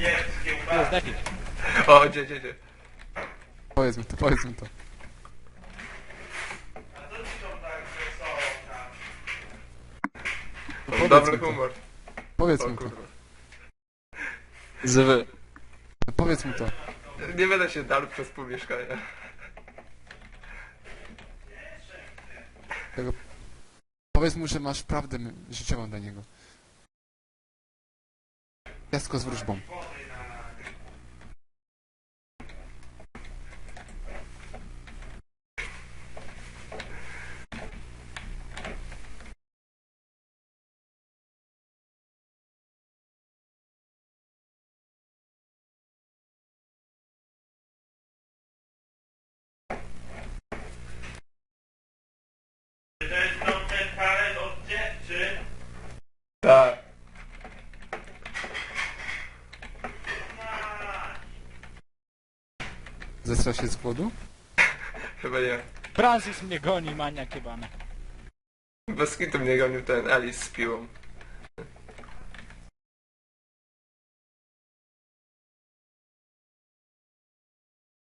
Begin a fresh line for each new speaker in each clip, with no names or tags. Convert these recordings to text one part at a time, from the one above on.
Jest lepiej.
O, gdzie, gdzie, gdzie?
Powiedz mi to, powiedz mi to.
Dobry
Powiedz mi to.
humor.
Powiedz
O
mi to.
kurwa.
Zwy.
Powiedz mi to.
Nie będę się dal przez pół mieszkania.
Tego... Powiedz mu, że masz prawdę życiową dla niego. Ciastko z wróżbą.
Tak.
Zesrał się z głodu?
Chyba nie.
Francis mnie goni, maniak jebany.
Bez kitu mnie gonił ten Alice z piłą.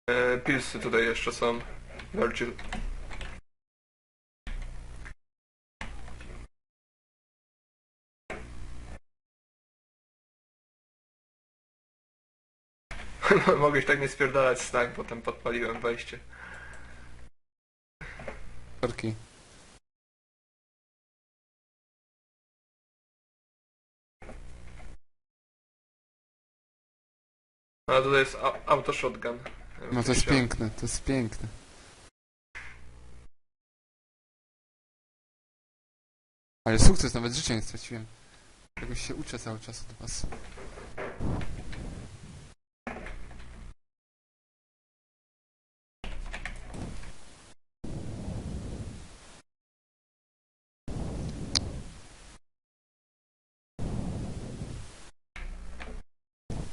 E, Pilsy tutaj jeszcze są. Virgil. Mogłeś tak nie spierdalać snack, bo tam podpaliłem wejście.
Sorki.
A tutaj jest au- auto shotgun.
No to jest piękne, to jest piękne. Ale sukces, nawet życia nie straciłem. Jakoś się uczę cały czas od was.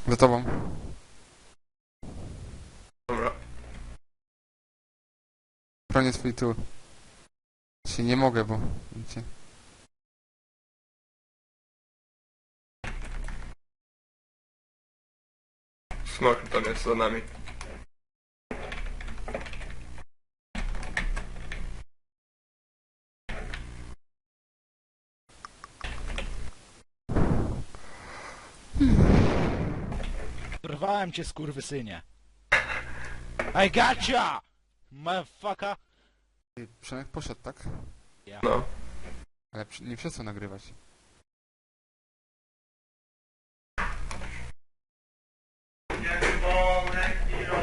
Za tobą.
Dobra.
Bronię swój tu. Się nie mogę, bo... Wiecie.
Smok tam jest za nami.
Dorwałem cię, skurwysynie. I gotcha! Motherfucker!
Przemek poszedł, tak?
No.
Ale przy- nie przestał nagrywać.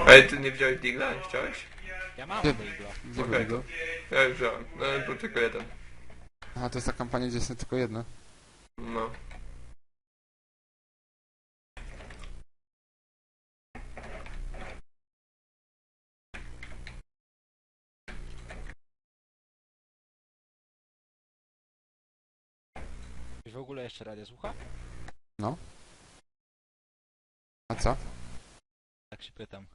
Ej, ty nie widziałeś Digla? Nie chciałeś?
Ja mam
Nie.
Bigla.
Gdzie
Okej.
go?
Ja już wziąłem. No, był tylko jeden.
Aha, to jest ta kampania, gdzie jest tylko jedna.
No.
Ogóle jeszcze radio słucha?
A co?
Tak się pytam.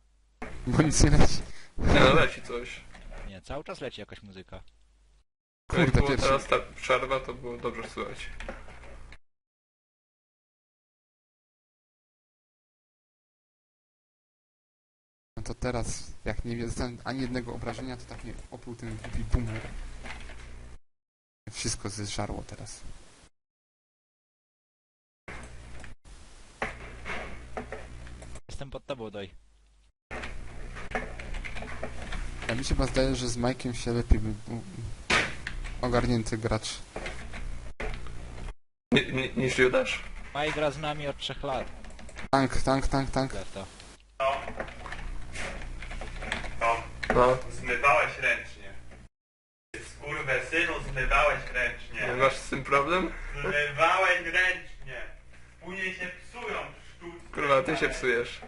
Bo nic nie leci.
Nie no, leci coś.
Nie, cały czas leci jakaś muzyka.
Jak
Kurde,
było
pierwszy.
teraz ta przerwa, to było dobrze słychać.
No to teraz, jak nie dostałem ani jednego obrażenia, to tak mnie opluł ten głupi boomer. Wszystko zeżarło teraz.
Jestem pod tobą, doj.
Ja mi się chyba zdaje, że z Majkiem się lepiej by był ogarnięty gracz.
Ni- ni- Niż Judasz?
Maj gra z nami od trzech lat.
Tank, tank, tank, tank.
To
No.
zmywałeś ręcznie. Skurwę synu, zmywałeś ręcznie.
Masz z tym problem?
Zmywałeś ręcznie. Później się.
Kurwa, ty się psujesz.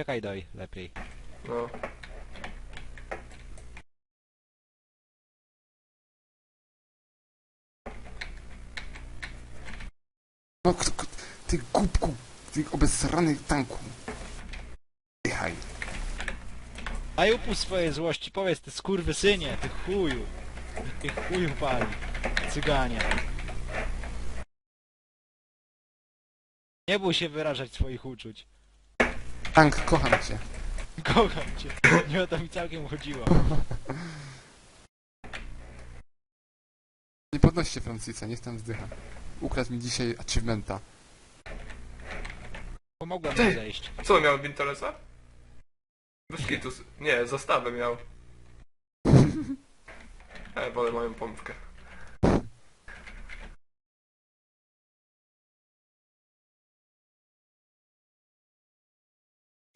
Czekaj, doj, lepiej.
No.
No, k- k- ty głupku, ty obezrany tanku. Dychaj.
Daj upuść swojej złości, powiedz ty skurwysynie, ty chuju. Ty chuju pali. Cyganie. Nie bój się wyrażać swoich uczuć.
Tank, kocham cię.
Kocham cię. Nie o to mi całkiem chodziło.
Nie podnoście Francisa, niech tam wzdycha. Ukradł mi dzisiaj achievementa.
Pomogłem
Ty!
mu zejść.
Co, miał Bintoresa? Bez kitu. s- Nie, zastawę miał. E, wolę moją pompkę.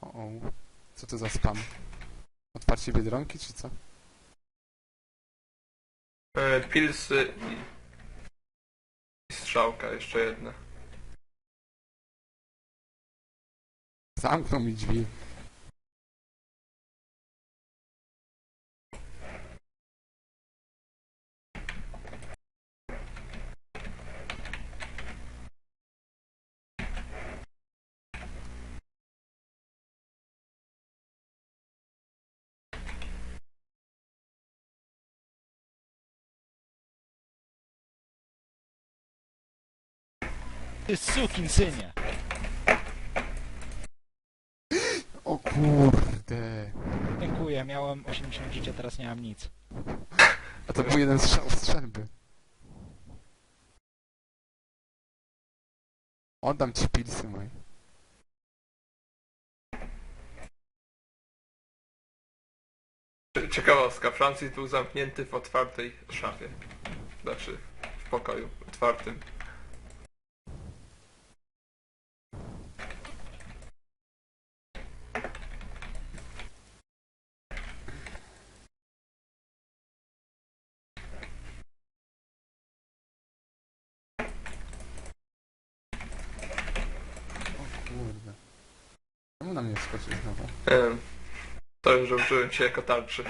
O, o. Co to za spam? Otwarcie Biedronki, czy co?
E, pilsy i... i strzałka, jeszcze jedna.
Zamknął mi drzwi.
Ty sukin synie.
O kurde.
Dziękuję, miałem 80 życia, teraz nie mam nic.
A to był jeden strzał strzelby. Oddam ci pilsy moje.
Cie- Ciekawostka, Francis był zamknięty w otwartej szafie. Znaczy, w pokoju otwartym.
O kurde. Czemu na mnie wskoczył znowu?
Em, To już, że użyłem cię jako tarczy.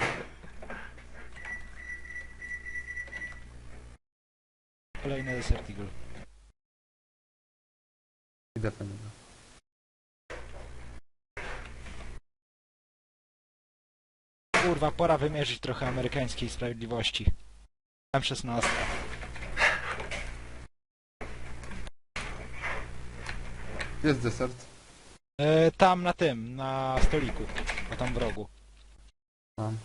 Kolejny Desert Eagle.
Idę po niego.
Kurwa, pora wymierzyć trochę amerykańskiej sprawiedliwości. M16.
Jest desert.
E, tam na tym, na stoliku. O tam w rogu.
Mam.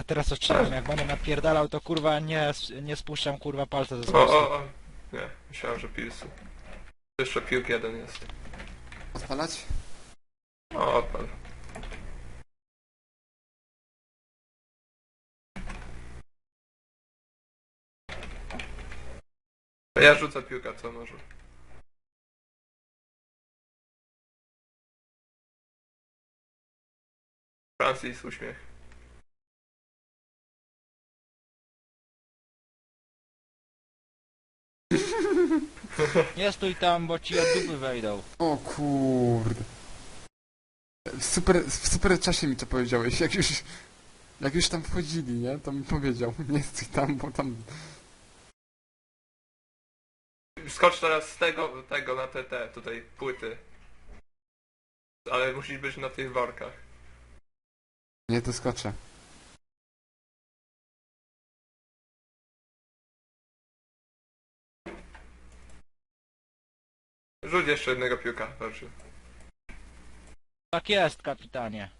A teraz ostrzelam, jak będę napierdalał, to kurwa nie, nie spuszczam kurwa palca ze
O, o, o. Nie, myślałem, że pilsy. Jeszcze piłk jeden jest.
Odpalać?
O, odpal. Ja rzucę piłkę, co może. Francis, uśmiech.
Nie stój tam, bo ci od dupy wejdą.
O kurde. W super, w super czasie mi to powiedziałeś, jak już, jak już tam wchodzili, nie? To mi powiedział, nie stój tam, bo tam...
Skocz teraz z tego, tego na te, te tutaj płyty. Ale musisz być na tych workach.
Nie doskoczę.
Rzuć jeszcze jednego piłka, proszę.
Tak jest, kapitanie.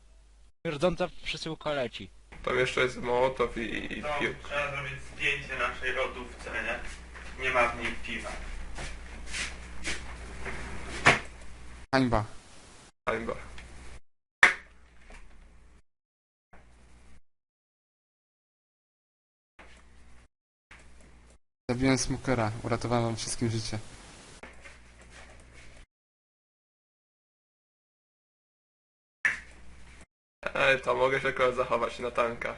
Śmierdząca przesyłka leci.
Tam jeszcze jest Mołotow i, i
No,
piłk.
trzeba zrobić zdjęcie naszej lodówce, nie? Nie ma w niej piwa.
Hańba.
Hańba.
Zabiłem smokera, uratowałem wam wszystkim życie.
Ej, to mogę się akurat zachować na tanka.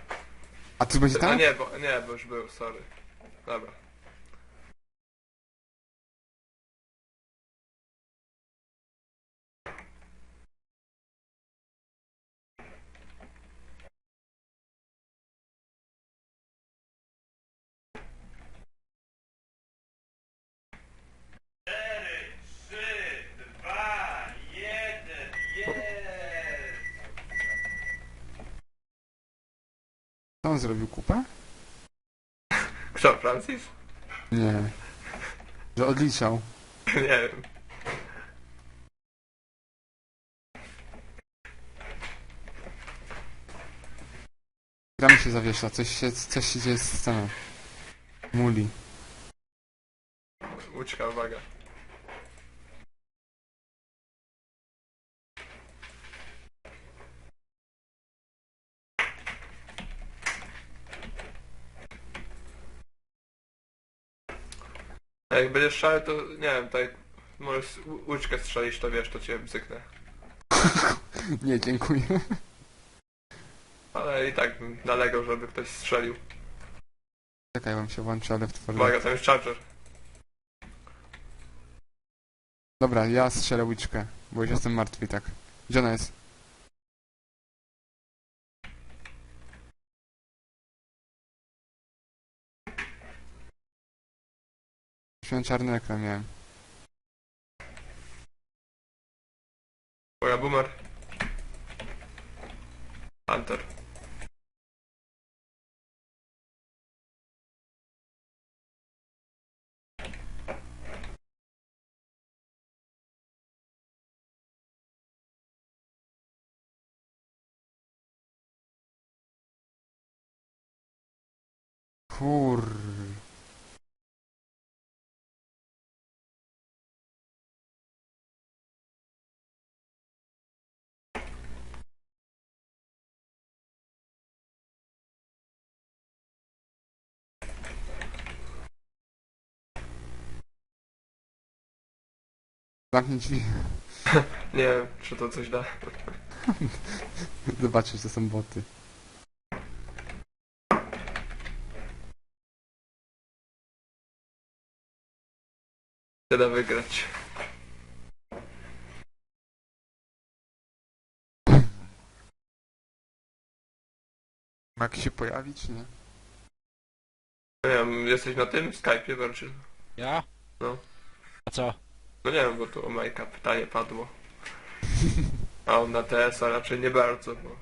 A tu będzie
A nie, bo, nie, bo już był, sorry. Dobra.
Cztery, trzy, dwa, jeden, jest!
Co on zrobił, kupę?
Kto, Francis?
Nie. Że odliczał.
Nie wiem.
Gram się zawiesza, coś się, coś się dzieje z sceną. Muli.
Łódźka, uwaga. Jak będziesz szalał, to nie wiem, tak możesz łódźkę strzelić, to wiesz, to cię bzyknę.
Nie, dziękuję.
Ale i tak bym nalegał, żeby ktoś strzelił.
Czekaj, wam się włączy, ale w.
Uwaga, tam jest charger.
Dobra, ja strzelę łyczkę, bo już jestem martwy i tak. Gdzie ona jest? Miałem czarny ekran, miałem.
Boomer. Hunter.
Kur... Zamknij drzwi.
Nie wiem, czy to coś da.
Zobaczysz, to są boty.
Nie da wygrać.
Ma jak się pojawi, czy nie?
Nie wiem, jesteś na tym Skype'ie, Virgil?
Ja?
No.
A co?
No nie wiem, bo tu o Majka pytanie padło. A on na TS-a raczej nie bardzo, bo,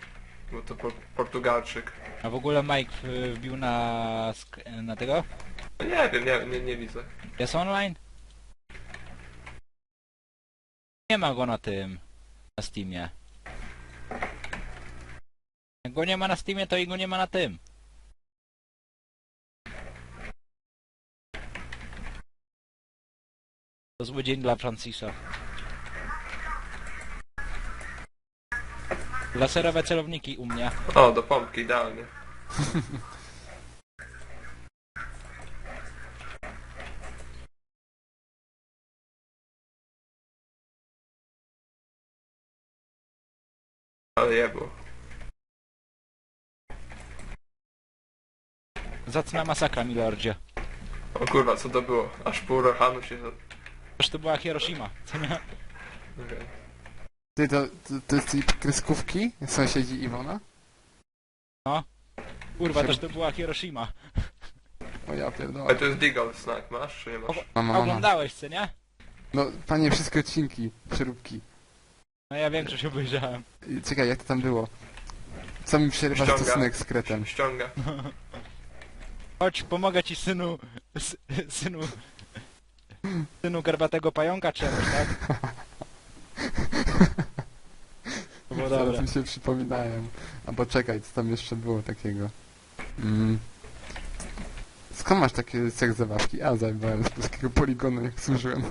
bo to por Portugalczyk.
A w ogóle Mike y, wbił na... sk- na tego?
No nie wiem, nie, nie, nie widzę.
Jest online? Nie ma go na tym. Na Steamie. Jak go nie ma na Steamie, to i go nie ma na tym. To zły dzień dla Francisa. Laserowe celowniki u mnie.
O, do pompki, idealnie. Ale jebło.
Zacna masakra, milordzie.
O kurwa, co to było? Aż pół Rohanu się...
to była Hiroshima, co nie?
Ty, to, to, to jest tej kreskówki? Sąsiedzi Iwona?
Kurwa, też to była Hiroshima.
O ja
A
pierdolę.
to jest Deagle Snack, masz czy nie masz?
Mama, mama.
Oglądałeś, co nie?
No, panie, wszystkie odcinki, przeróbki.
No ja większość obejrzałem.
I Czekaj, jak to tam było? Co mi przerywa
Ściąga.
stosunek z kretem?
Ściąga.
Chodź, pomogę ci synu... S, synu... Synu garbatego pająka jakoś, tak? To było
Zaraz mi się przypominają. Albo czekaj, co tam jeszcze było takiego? Mm. Skąd masz takie seks zabawki? A, zajebałem z polskiego poligonu, jak służyłem.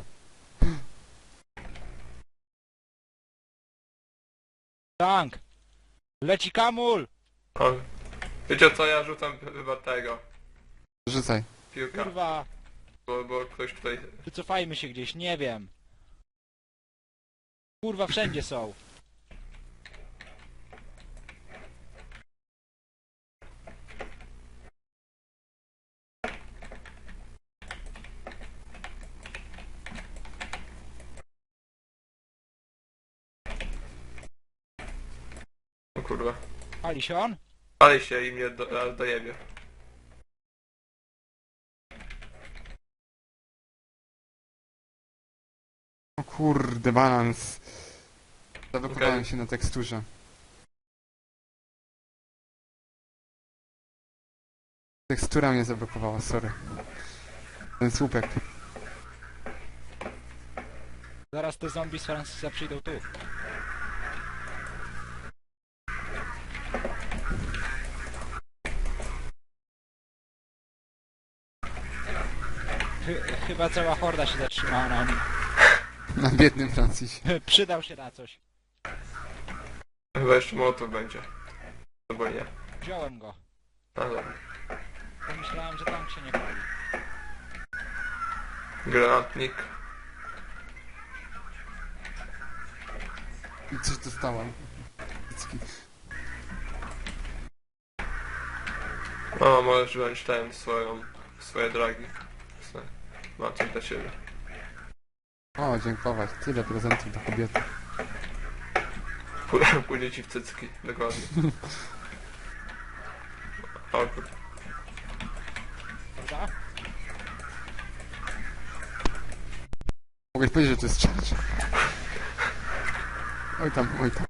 Tank! Leci kamul!
O. Wiecie co, ja rzucam chyba tego.
Rzucaj.
Piłka.
Kurwa,
Bo, bo ktoś tutaj...
wycofajmy się gdzieś, nie wiem. Kurwa, wszędzie są.
O kurwa.
Pali się on?
Ale się i mnie do, dojebie.
O kurde, balans. Zablokowałem
Okej.
się na teksturze. Tekstura mnie zablokowała, sorry. Ten słupek.
Zaraz te zombie z Francisa przyjdą tu. Chy chyba cała horda się zatrzymała na nim.
Na biednym Francisie.
Przydał się na coś.
Chyba jeszcze mołotow będzie. Albo nie.
Wziąłem go.
Ale
Pomyślałem, że tank się nie pali.
granatnik.
I coś dostałam. Cycki.
O, możesz wziąć ten swoją, swoje dragi. Mam coś dla ciebie.
O, dziękować. Tyle prezentów do kobiety.
Pój- Pójdzie ci w cycki, dokładnie. O kurde.
Prawda?
Mogę powiedzieć, że to jest czarcz. Oj tam, oj tam.